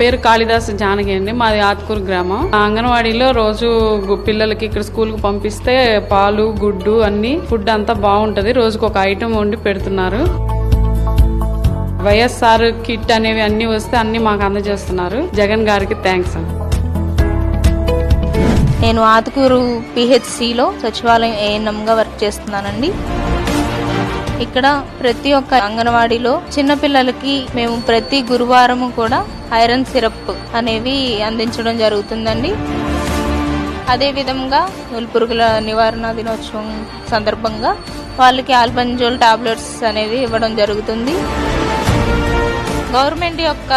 పేరు కాళిదాస్ జానకి అండి. మాది ఆత్కూరు గ్రామం. అంగన్వాడీలో రోజు గు- పిల్లలకి ఇక్కడ స్కూల్కు పంపిస్తే పాలు గుడ్డు అన్ని ఫుడ్ అంతా బాగుంటది. రోజుకు ఒక ఐటమ్ వండి పెడుతున్నారు. వైఎస్ఆర్ కిట్ అనేవి అన్ని వస్తే అన్ని మాకు అందజేస్తున్నారు. జగన్ గారికి థ్యాంక్స్ అండి. నేను ఆతుకూరు పిహెచ్సిలో సచివాలయం ఏఎన్ఎంగా వర్క్ చేస్తున్నానండి. ఇక్కడ ప్రతి ఒక్క అంగన్వాడీలో చిన్నపిల్లలకి మేము ప్రతి గురువారము కూడా ఐరన్ సిరప్ అనేవి అందించడం జరుగుతుందండి. అదే విధంగా నులిపురుగుల నివారణ దినోత్సవం సందర్భంగా వాళ్ళకి ఆల్బంజోల్ టాబ్లెట్స్ అనేవి ఇవ్వడం జరుగుతుంది. గవర్నమెంట్ యొక్క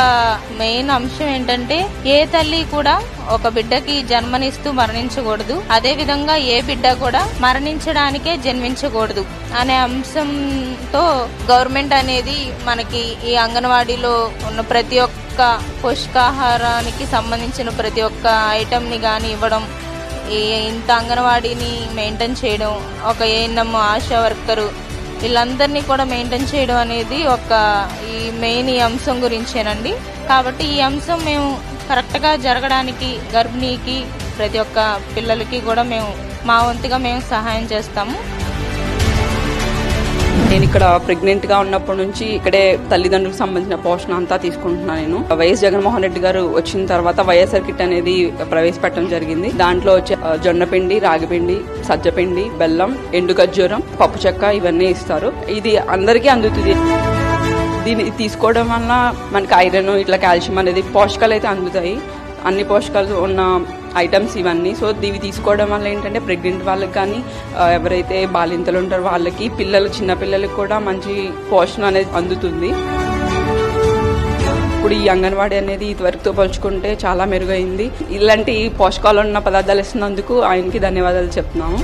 మెయిన్ అంశం ఏంటంటే ఏ తల్లి కూడా ఒక బిడ్డకి జన్మనిస్తూ మరణించకూడదు. అదే విధంగా ఏ బిడ్డ కూడా మరణించడానికే జన్మించకూడదు అనే అంశంతో గవర్నమెంట్ అనేది మనకి ఈ అంగన్వాడీలో ఉన్న ప్రతి ఒక్క పోషకాహారానికి సంబంధించిన ప్రతి ఒక్క ఐటమ్ని ఇవ్వడం ఈ ఇంత అంగన్వాడీని మెయింటైన్ చేయడం ఒక ఏఎన్ఎం ఆశా వర్కరు వీళ్ళందరినీ కూడా మెయింటైన్ చేయడం అనేది ఒక ఈ మెయిన్ ఈ అంశం గురించేనండి. కాబట్టి ఈ అంశం మేము కరెక్ట్గా జరగడానికి గర్భిణీకి ప్రతి ఒక్క పిల్లలకి కూడా మేము మా వంతుగా మేము సహాయం చేస్తాము. నేను ఇక్కడ ప్రెగ్నెంట్గా ఉన్నప్పటి నుంచి ఇక్కడే తల్లిదండ్రులకు సంబంధించిన పోషణ అంతా తీసుకుంటున్నాను నేను. వైఎస్ జగన్మోహన్ రెడ్డి గారు వచ్చిన తర్వాత వైఎస్ఆర్ కిట్ అనేది ప్రవేశపెట్టడం జరిగింది. దాంట్లో వచ్చే జొన్నపిండి రాగిపిండి సజ్జపిండి బెల్లం ఎండు ఖర్జూరం పప్పు చెక్క ఇవన్నీ ఇస్తారు. ఇది అందరికీ అందుతుంది. దీన్ని తీసుకోవడం వల్ల మనకి ఐరన్ ఇట్లా కాల్షియం అనేది పోషకాలు అయితే అందుతాయి. అన్ని పోషకాలు ఉన్న ఐటమ్స్ ఇవన్నీ. సో ఇవి తీసుకోవడం వల్ల ఏంటంటే ప్రెగ్నెంట్ వాళ్ళకి కానీ ఎవరైతే బాలింతలు ఉంటారో వాళ్ళకి పిల్లలు చిన్నపిల్లలకి కూడా మంచి పోషణ అనేది అందుతుంది. ఇప్పుడు ఈ అంగన్వాడీ అనేది ఇదివరకుతో పోల్చుకుంటే చాలా మెరుగైంది. ఇలాంటి పోషకాలు ఉన్న పదార్థాలు ఇస్తున్నందుకు ఆయనకి ధన్యవాదాలు చెప్తున్నాము.